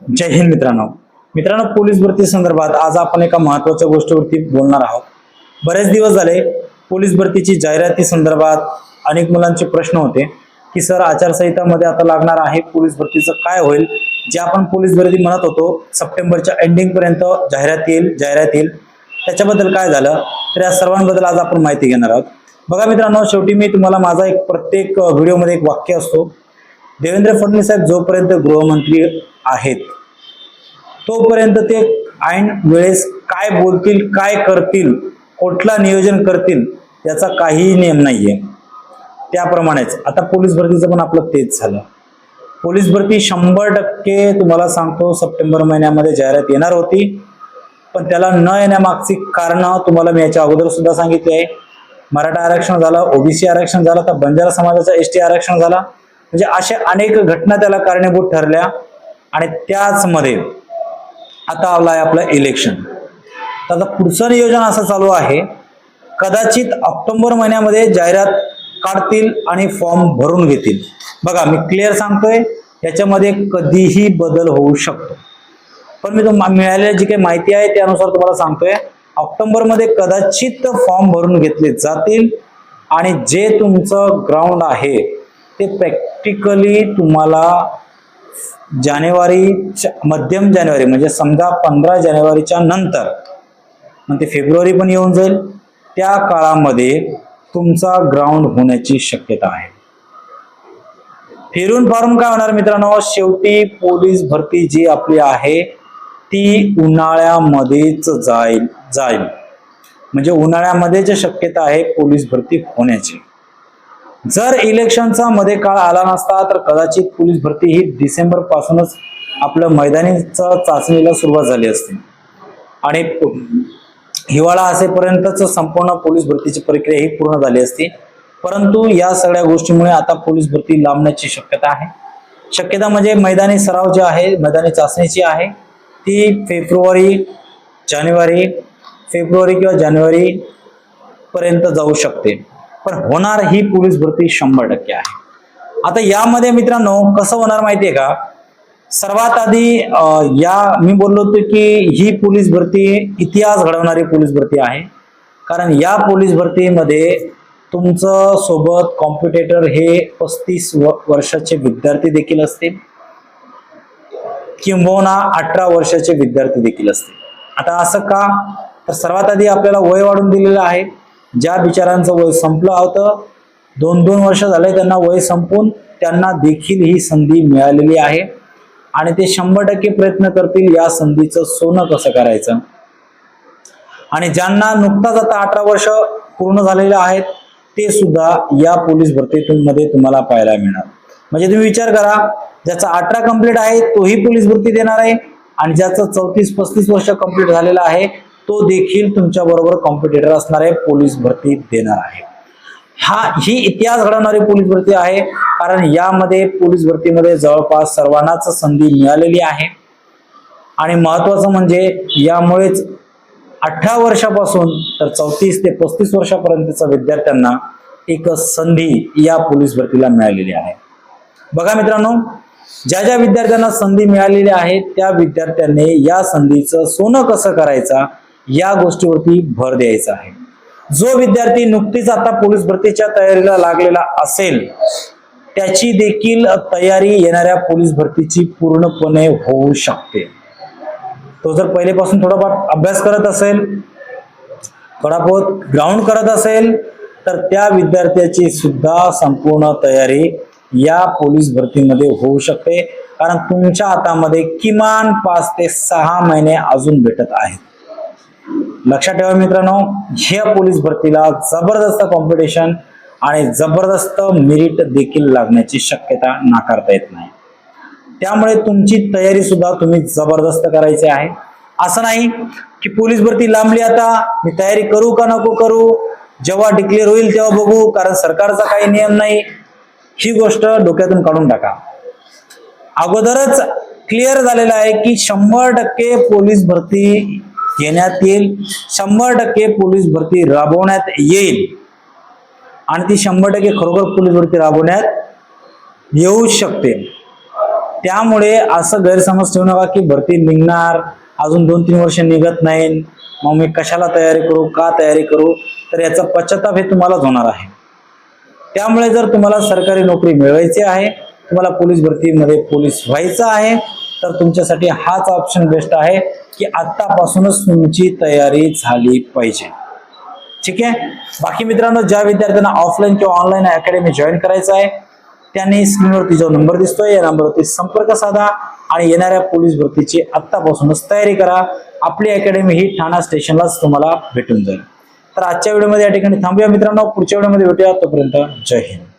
जय हिंद मित्रांनो. मित्रांनो पोलीस भरती संदर्भात आज आपण एका महत्त्वाच्या गोष्टीवरती बोलणार आहोत. बरेच दिवस झाले पोलीस भरतीची जाहिराती संदर्भात अनेक मुलांचे प्रश्न होते की सर आचारसंहितामध्ये आता लागणार आहे पोलीस भरतीचं काय होईल? जे आपण पोलीस भरती म्हणत होतो सप्टेंबरच्या एंडिंग पर्यंत जाहिरात येईल जाहिरात येईल. त्याच्याबद्दल काय झालं? तर या सर्वांबद्दल आज आपण माहिती घेणार आहोत. बघा मित्रांनो शेवटी मी तुम्हाला माझा एक प्रत्येक व्हिडिओमध्ये एक वाक्य असतो. देवेंद्र फडणवीस साहेब जोपर्यंत गृहमंत्री आहेत तोपर्यंत ते ऐन वेळेस काय बोलतील काय करतील कुठला नियोजन करतील याचा काहीही नियम नाहीये. त्याप्रमाणेच आता पोलीस भरतीचं पण आपलं तेच झालं. पोलीस भरती शंभर टक्के तुम्हाला सांगतो सप्टेंबर महिन्यामध्ये जाहिरात येणार होती पण त्याला न येण्यामागची कारणं तुम्हाला मी याच्या अगोदर सुद्धा सांगितली आहे. मराठा आरक्षण झालं ओबीसी आरक्षण झालं तर बंजारा समाजाचा एस टी आरक्षण झाला म्हणजे अशा अनेक घटना त्याला कारणीभूत ठरल्या आणि त्याचमध्ये आता आला आहे आपलं इलेक्शन तर आता पुढचं नियोजन असं चालू आहे. कदाचित ऑक्टोबर महिन्यामध्ये जाहिरात काढतील आणि फॉर्म भरून घेतील. बघा मी क्लिअर सांगतोय याच्यामध्ये कधीही बदल होऊ शकतो. पण मी तुम्हाला मिळालेली जी काही माहिती आहे त्यानुसार तुम्हाला सांगतोय ऑक्टोबरमध्ये कदाचित फॉर्म भरून घेतले जातील आणि जे तुमचं ग्राउंड आहे ते प्रॅक्टिकली तुम्हाला जानेवारीच्या मध्यम जानेवारी म्हणजे समजा पंधरा जानेवारीच्या नंतर मग ते फेब्रुवारी पण येऊन जाईल. त्या काळामध्ये तुमचा ग्राउंड होण्याची शक्यता आहे. फिरून फारून काय होणार मित्रांनो? शेवटी पोलीस भरती जी आपली आहे ती उन्हाळ्यामध्येच जाईल जाईल. म्हणजे उन्हाळ्यामध्येच शक्यता आहे पोलीस भरती होण्याची. जर इलेक्शनचा मध्ये काळ आला नसता तर कदाचित पोलीस भरती ही डिसेंबर पासूनच आपलं मैदानीचा चाचणीला सुरुवात झाली असते. आणि हिवाळा असेपर्यंतच संपूर्ण पोलीस भरतीची प्रक्रिया ही पूर्ण झाली असती. परंतु या सगळ्या गोष्टीमुळे आता पोलीस भरती लांबण्याची शक्यता आहे. शक्यता म्हणजे मैदानी सराव जे आहे मैदानी चाचणीची आहे ती फेब्रुवारी जानेवारी फेब्रुवारी किंवा जानेवारी पर्यंत जाऊ शकते. पण होणार ही पोलीस भरती शंभर टक्के आहे. आता यामध्ये मित्रांनो कसं होणार माहितीये का? सर्वात आधी या मी बोललो होतो की ही पोलीस भरती इतिहास घडवणारी पोलीस भरती आहे. कारण या पोलीस भरतीमध्ये तुमचं सोबत कॉम्पिटेटर हे पस्तीस वर्षाचे विद्यार्थी देखील असतील. किंबहुना अठरा वर्षाचे विद्यार्थी देखील असतील. आता असं का? तर सर्वात आधी आपल्याला वय वाढून दिलेलं आहे. ज्या बिचारांचं वय संपलं होतं दोन दोन वर्ष झाले त्यांना वय संपून त्यांना देखील ही संधी मिळालेली आहे. आणि ते शंभर टक्के प्रयत्न करतील या संधीचं सोनं कसं करायचं. आणि ज्यांना नुकताच आता अठरा वर्ष पूर्ण झालेले आहेत ते सुद्धा या पोलीस भरतीतून मध्ये तुम्हाला पाहायला मिळणार. म्हणजे तुम्ही विचार करा ज्याचा अठरा कंप्लीट आहे तोही पोलीस भरती देणार आहे आणि ज्याचं चौतीस पस्तीस वर्ष कंप्लीट झालेला आहे तो देखील तुमच्या बरोबर कॉम्पिटेटर असणार आहे पोलीस भरती देणार आहे. हा ही इतिहास घडवणारी पोलीस भरती आहे कारण यामध्ये पोलीस भरतीमध्ये जवळपास सर्वांनाच संधी मिळालेली आहे. आणि महत्वाचं म्हणजे यामुळेच अठरा वर्षापासून तर चौतीस ते पस्तीस वर्षापर्यंतच्या विद्यार्थ्यांना एक संधी या पोलीस भरतीला मिळालेली आहे. बघा मित्रांनो ज्या ज्या विद्यार्थ्यांना संधी मिळालेली आहे त्या विद्यार्थ्यांनी या संधीचं सोनं कसं करायचं या गोष्टीवरती भर द्यायचा आहे. जो विद्यार्थी नुकतीच आता पोलीस भरतीच्या तयारीला लागलेला असेल त्याची देखील तयारी येणाऱ्या पोलीस भरतीची पूर्णपणे होऊ शकते. तो जर पहिलेपासून थोडाफार अभ्यास करत असेल थोडा बहुत ग्राउंड करत असेल तर त्या विद्यार्थ्याची सुद्धा संपूर्ण तयारी या पोलीस भरतीमध्ये होऊ शकते. कारण तुमच्या हातामध्ये किमान पाच ते सहा महिने अजून भेटत आहेत. लक्षात ठेवा मित्रांनो ह्या पोलीस भरतीला जबरदस्त कॉम्पिटिशन आणि जबरदस्त मेरिट देखील लागण्याची शक्यता नाकारता येत नाही. त्यामुळे तुमची तयारी सुद्धा तुम्ही जबरदस्त करायची आहे. असं नाही की पोलीस भरती लांबली आता मी तयारी करू का नको करू जेव्हा डिक्लेअर होईल तेव्हा बघू कारण सरकारचा काही नियम नाही. ही गोष्ट डोक्यातून काढून टाका. अगोदरच क्लिअर झालेलं आहे की शंभर टक्के पोलीस भरती घेण्यात येईल. शंभर टक्के पोलीस भरती राबवण्यात येईल. आणि ती शंभर टक्के खरोखर पोलीस भरती राबवण्यात येऊ शकते. त्यामुळे असं गैरसमज ठेवू नका की भरती निघणार अजून दोन तीन वर्ष निघत नाही. मग मी कशाला तयारी करू का तयारी करू? तर याचा पश्चाताप हे तुम्हालाच होणार आहे. त्यामुळे जर तुम्हाला सरकारी नोकरी मिळवायची आहे तुम्हाला पोलीस भरतीमध्ये पोलीस व्हायचं आहे तर तुमच्यासाठी हाच ऑप्शन बेस्ट आहे की आत्तापासूनच तुमची तयारी झाली पाहिजे. ठीक आहे? बाकी मित्रांनो ज्या विद्यार्थ्यांना ऑफलाईन किंवा ऑनलाईन अकॅडमी जॉईन करायचं आहे त्यांनी स्क्रीनवरती जो नंबर दिसतोय या नंबरवरती संपर्क साधा आणि येणाऱ्या पोलीस भरतीची आत्तापासूनच तयारी करा. आपली अकॅडमी ही ठाणा स्टेशनलाच तुम्हाला भेटून जाईल. तर आजच्या व्हिडिओमध्ये या ठिकाणी थांबूया मित्रांनो. पुढच्या व्हिडिओमध्ये भेटूया. तोपर्यंत जय हिंद.